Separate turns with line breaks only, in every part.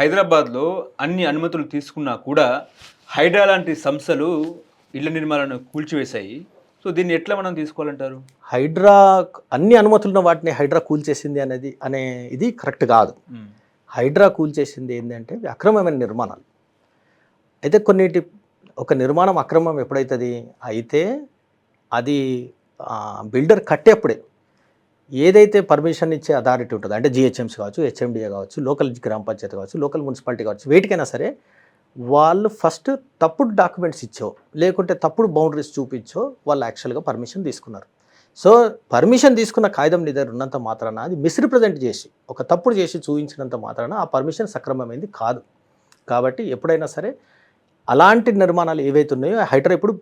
హైదరాబాద్లో అన్ని అనుమతులు తీసుకున్నా కూడా హైడ్రా లాంటి సంస్థలు ఇళ్ళ నిర్మాణాలను కూల్చివేశాయి. సో దీన్ని ఎట్లా మనం తీసుకోవాలంటారు?
హైడ్రా అన్ని అనుమతులున్న వాటిని హైడ్రా కూల్చేసింది అనేది అనే ఇది కరెక్ట్ కాదు. హైడ్రా కూల్చేసింది ఏంటంటే అక్రమమైన నిర్మాణాలు. అయితే కొన్నిటి ఒక నిర్మాణం అక్రమం ఎప్పుడైతుంది? అయితే అది బిల్డర్ కట్టేప్పుడే ఏదైతే పర్మిషన్ ఇచ్చే అథారిటీ ఉంటుందో అంటే జిహెచ్ఎంసీ కావచ్చు హెచ్ఎండిఏ కావచ్చు లోకల్ గ్రామ పంచాయతీ కావచ్చు లోకల్ మున్సిపాలిటీ కావచ్చు వేటికైనా సరే వాళ్ళు ఫస్ట్ తప్పుడు డాక్యుమెంట్స్ ఇచ్చో లేకుంటే తప్పుడు బౌండరీస్ చూపించో వాళ్ళు యాక్చువల్గా పర్మిషన్ తీసుకున్నారు. సో పర్మిషన్ తీసుకున్న కాగితం నీ దగ్గర ఉన్నంత మాత్రాన అది మిస్రిప్రజెంట్ చేసి ఒక తప్పుడు చేసి చూపించినంత మాత్రాన ఆ పర్మిషన్ సక్రమమైంది కాదు. కాబట్టి ఎప్పుడైనా సరే అలాంటి నిర్మాణాలు ఏవైతే ఉన్నాయో హైడ్రా ఇప్పుడు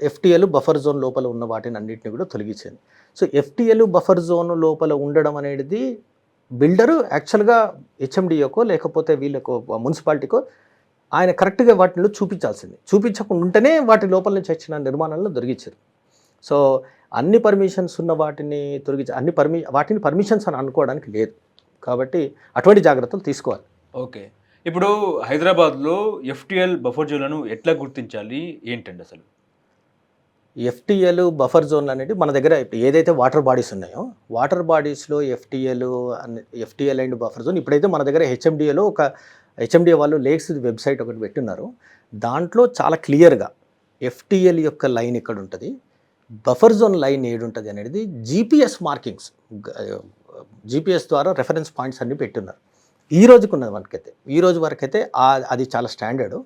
ఎఫ్టీఎల్ బఫర్ జోన్ లోపల ఉన్న వాటిని అన్నింటినీ కూడా తొలగించింది. సో ఎఫ్టీఎల్ బఫర్ జోన్ లోపల ఉండడం అనేది బిల్డరు యాక్చువల్గా హెచ్ఎండిఓకో లేకపోతే వీళ్ళకో మున్సిపాలిటీకో ఆయన కరెక్ట్గా వాటిలో చూపించాల్సింది. చూపించకుండా ఉంటేనే వాటి లోపల నుంచి వచ్చిన నిర్మాణాలను దొరికించారు సో అన్ని పర్మిషన్స్ ఉన్న వాటిని తొలగించి అన్ని పర్మి వాటిని పర్మిషన్స్ అని అనుకోవడానికి లేదు. కాబట్టి అటువంటి జాగ్రత్తలు తీసుకోవాలి.
ఓకే. ఇప్పుడు హైదరాబాద్లో ఎఫ్టిఎల్ బఫర్ జోన్లను ఎట్లా గుర్తించాలి? ఏంటండి అసలు?
ఎఫ్టీఎల్ బఫర్ జోన్లు అనేది మన దగ్గర ఇప్పుడు ఏదైతే వాటర్ బాడీస్ ఉన్నాయో water బాడీస్లో FTL FTL and buffer zone ఇప్పుడైతే మన దగ్గర హెచ్ఎండిఏలో ఒక హెచ్ఎండిఏ వాళ్ళు లేక్స్ వెబ్సైట్ ఒకటి పెట్టున్నారు. దాంట్లో చాలా క్లియర్గా ఎఫ్టీఎల్ యొక్క లైన్ ఇక్కడ ఉంటుంది బఫర్ జోన్ లైన్ ఏడుంటుంది అనేది జీపీఎస్ మార్కింగ్స్ జీపీఎస్ ద్వారా రెఫరెన్స్ పాయింట్స్ అన్ని పెట్టున్నారు. ఈ రోజుకున్న మనకైతే ఈ రోజు వరకైతే అది చాలా స్టాండర్డ్.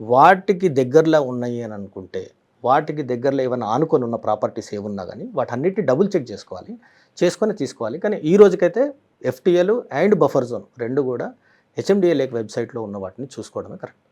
వాటికి దగ్గరలో ఉన్నాయి అని అనుకుంటే వాటికి దగ్గరలో ఏమైనా ఆనుకొని ఉన్న ప్రాపర్టీస్ ఏమున్నా కానీ వాటన్నిటిని డబుల్ చెక్ చేసుకోవాలి. చేసుకొని తీసుకోవాలి. కానీ ఈ రోజుకైతే ఎఫ్టీఎలు అండ్ బఫర్ జోన్ రెండు కూడా హెచ్ఎండిఏ లేక్ వెబ్సైట్లో ఉన్న వాటిని చూసుకోవడమే కరెక్ట్